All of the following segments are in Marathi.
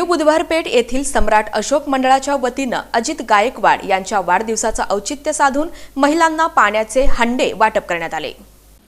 न्यू बुधवारपेठ येथील सम्राट अशोक मंडळाच्या वतीनं अजित गायकवाड यांच्या वाढदिवसाचं औचित्य साधून महिलांना पाण्याचे हंडे वाटप करण्यात आले.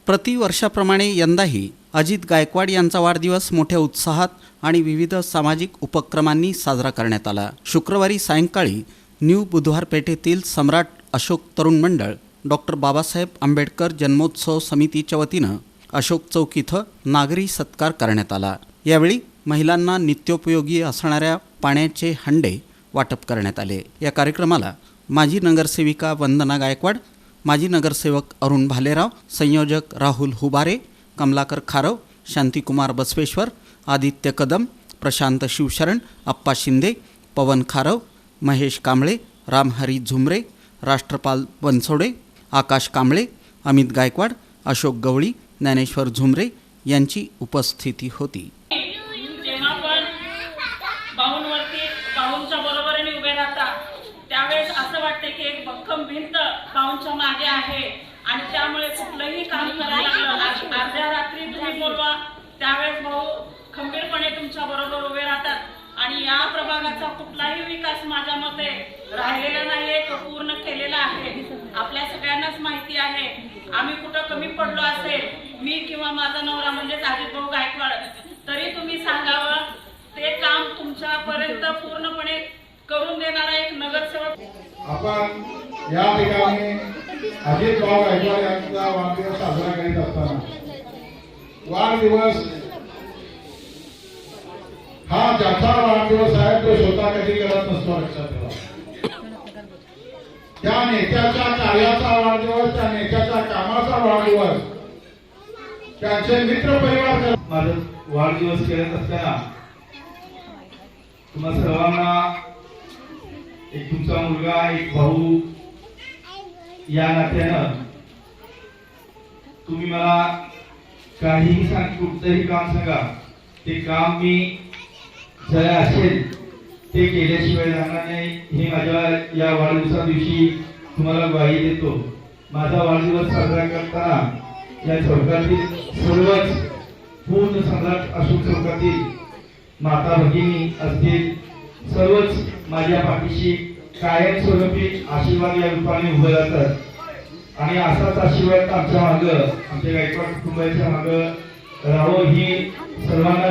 प्रतिवर्षाप्रमाणे यंदाही अजित गायकवाड यांचा वाढदिवस मोठ्या उत्साहात आणि विविध सामाजिक उपक्रमांनी साजरा करण्यात आला. शुक्रवारी सायंकाळी न्यू बुधवार पेठेतील सम्राट अशोक तरुण मंडळ डॉक्टर बाबासाहेब आंबेडकर जन्मोत्सव समितीच्या वतीनं अशोक चौक इथं नागरी सत्कार करण्यात आला. यावेळी महिलांना नित्योपयोगी असणाऱ्या पाण्याचे हंडे वाटप करण्यात आले. या कार्यक्रमाला माजी नगरसेविका वंदना गायकवाड माजी नगरसेवक अरुण भालेराव संयोजक राहुल हुबारे कमलाकर खारव शांतिकुमार बसवेश्वर आदित्य कदम प्रशांत शिवशरण अप्पा शिंदे पवन खारव महेश कांबळे रामहरी झुमरे राष्ट्रपाल बनसोडे आकाश कांबळे अमित गायकवाड अशोक गवळी ज्ञानेश्वर झुमरे यांची उपस्थिती होती. बाहूंवरती बाहूंच्या बरोबरीने उभे राहतात. त्यावेळेस असं वाटतं की एक भक्कम भिंत बाहूंच्या मागे आहे. आणि त्यामुळे कुठलंही काम करायला अर्ध्या रात्री तुम्ही बोलवा. त्यावेळेस भाऊ खंबीरपणे तुमच्या बरोबर उभे राहतात. आणि या प्रभागाचा कुठलाही विकास माझ्या मते राहिलेला नाहीये तो पूर्ण केलेला आहे. आपल्या सगळ्यांनाच माहिती आहे. आम्ही कुठं कमी पडलो असेल मी किंवा माझा नवरा म्हणजेच अजित भाऊ गायकवाड तरी तुम्ही सांगावं ते काम तुमच्यापर्यंत पूर्णपणे करून देणारा एक नगरसेवक आपण या ठिकाणी अजित भाऊ गायकवाड यांचा वाढदिवस साजरा करीत असताना वाढदिवस हा ज्याचा वाढदिवस आहे तो स्वतः कधी करत नसतो लक्षात ठेवा. त्या नेत्याच्या कार्याचा वाढदिवस त्या नेत्याच्या कामाचा वाढदिवस त्यांचे मित्र परिवार माझा वाढदिवस करत असताना तुम्हा सर्वांना एक तुमचा मुलगा एक भाऊ या नात्यानं तुम्ही मला काहीही सांग कुठचंही काम सांगा. ते काम मी जर असेल ते केल्याशिवाय राहणार नाही. हे माझ्या या वाढदिवसा दिवशी तुम्हाला ग्वाही देतो. माझा वाढदिवस साजरा करताना या चौकातील सर्वच पूर्ण सम्राट अशोक चौकातील माता भगिनी असतील सर्वच माझ्या पाठीशी कायमस्वरूपी आशीर्वाद या रूपाने उभे राहतात. आणि असाच आशीर्वाद आमच्या मागं आमच्या गायकवाड कुटुंबाच्या मागं राहो ही सर्वांना